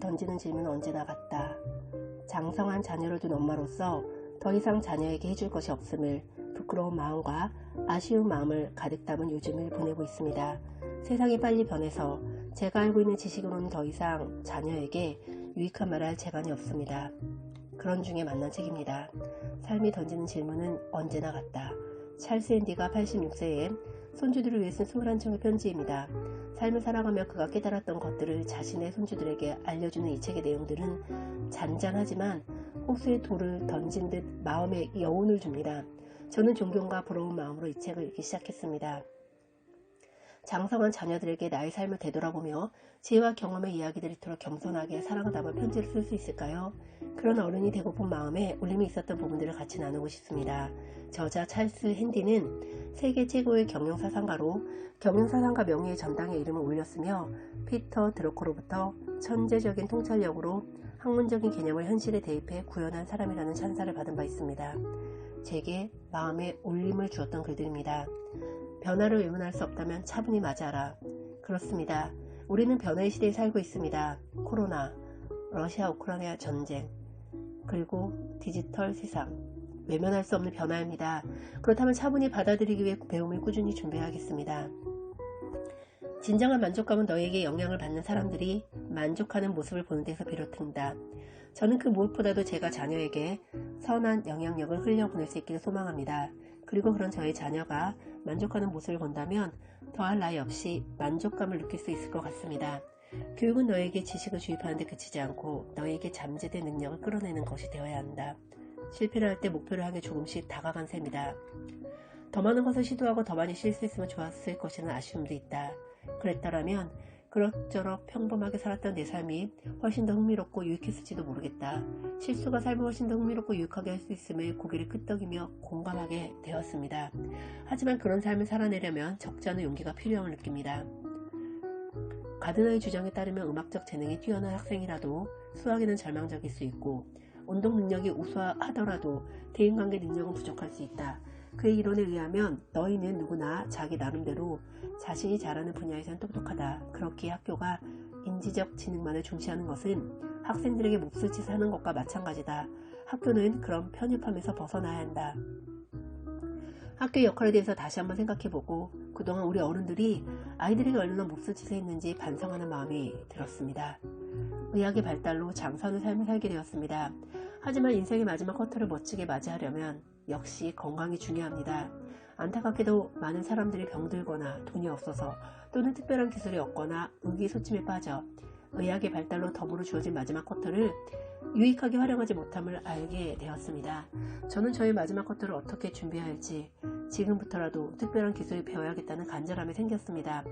던지는 질문은 언제나 같다. 장성한 자녀를 둔 엄마로서 더 이상 자녀에게 해줄 것이 없음을 부끄러운 마음과 아쉬운 마음을 가득 담은 요즘을 보내고 있습니다. 세상이 빨리 변해서 제가 알고 있는 지식으로는 더 이상 자녀에게 유익한 말을 할 재간이 없습니다. 그런 중에 만난 책입니다. 삶이 던지는 질문은 언제나 같다. 찰스 앤디가 86세에 손주들을 위해 쓴 21장의 편지입니다. 삶을 살아가며 그가 깨달았던 것들을 자신의 손주들에게 알려주는 이 책의 내용들은 잔잔하지만 호수에 돌을 던진 듯 마음에 여운을 줍니다. 저는 존경과 부러운 마음으로 이 책을 읽기 시작했습니다. 장성한 자녀들에게 나의 삶을 되돌아보며 지혜와 경험의 이야기들이 이토록 겸손하게 사랑을 담은 편지를 쓸 수 있을까요? 그런 어른이 되고픈 마음에 울림이 있었던 부분들을 같이 나누고 싶습니다. 저자 찰스 핸디는 세계 최고의 경영사상가로 경영사상가 명예의 전당에 이름을 올렸으며 피터 드로코로부터 천재적인 통찰력으로 학문적인 개념을 현실에 대입해 구현한 사람이라는 찬사를 받은 바 있습니다. 제게 마음에 울림을 주었던 글들입니다. 변화를 외면할 수 없다면 차분히 맞이하라. 그렇습니다. 우리는 변화의 시대에 살고 있습니다. 코로나, 러시아 우크라이나 전쟁, 그리고 디지털 세상. 외면할 수 없는 변화입니다. 그렇다면 차분히 받아들이기 위해 배움을 꾸준히 준비하겠습니다. 진정한 만족감은 너에게 영향을 받는 사람들이 만족하는 모습을 보는 데서 비롯된다. 저는 그 무엇보다도 제가 자녀에게 선한 영향력을 흘려보낼 수 있기를 소망합니다. 그리고 그런 저의 자녀가 만족하는 모습을 본다면 더할 나위 없이 만족감을 느낄 수 있을 것 같습니다. 교육은 너에게 지식을 주입하는 데 그치지 않고 너에게 잠재된 능력을 끌어내는 것이 되어야 한다. 실패를 할 때 목표를 향해 조금씩 다가간 셈이다. 더 많은 것을 시도하고 더 많이 실수했으면 좋았을 것이라는 아쉬움도 있다. 그랬더라면 그럭저럭 평범하게 살았던 내 삶이 훨씬 더 흥미롭고 유익했을지도 모르겠다. 실수가 삶을 훨씬 더 흥미롭고 유익하게 할 수 있음을 고개를 끄덕이며 공감하게 되었습니다. 하지만 그런 삶을 살아내려면 적지 않은 용기가 필요함을 느낍니다. 가드너의 주장에 따르면 음악적 재능이 뛰어난 학생이라도 수학에는 절망적일 수 있고 운동 능력이 우수하더라도 대인관계 능력은 부족할 수 있다. 그의 이론에 의하면 너희는 누구나 자기 나름대로 자신이 잘하는 분야에선 똑똑하다. 그렇기에 학교가 인지적 지능만을 중시하는 것은 학생들에게 몹쓸 짓을 하는 것과 마찬가지다. 학교는 그런 편협함에서 벗어나야 한다. 학교의 역할에 대해서 다시 한번 생각해보고 그동안 우리 어른들이 아이들에게 얼마나 몹쓸 짓을 했는지 반성하는 마음이 들었습니다. 의학의 발달로 장사하는 삶을 살게 되었습니다. 하지만 인생의 마지막 커터를 멋지게 맞이하려면 역시 건강이 중요합니다. 안타깝게도 많은 사람들이 병들거나 돈이 없어서 또는 특별한 기술이 없거나 의기소침에 빠져 의학의 발달로 덤으로 주어진 마지막 쿼터를 유익하게 활용하지 못함을 알게 되었습니다. 저는 저의 마지막 쿼터를 어떻게 준비해야 할지 지금부터라도 특별한 기술을 배워야겠다는 간절함이 생겼습니다.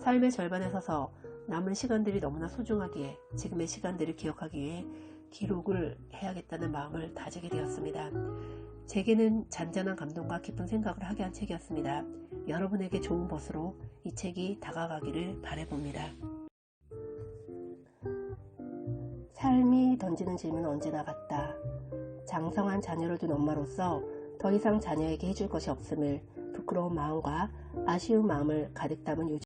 삶의 절반에 서서 남은 시간들이 너무나 소중하기에 지금의 시간들을 기억하기 위해 기록을 해야겠다는 마음을 다지게 되었습니다. 제게는 잔잔한 감동과 깊은 생각을 하게 한 책이었습니다. 여러분에게 좋은 것으로 이 책이 다가가기를 바래봅니다. 던지는 질문은 언제나 같다. 장성한 자녀를 둔 엄마로서 더 이상 자녀에게 해줄 것이 없음을 부끄러운 마음과 아쉬운 마음을 가득 담은 요즘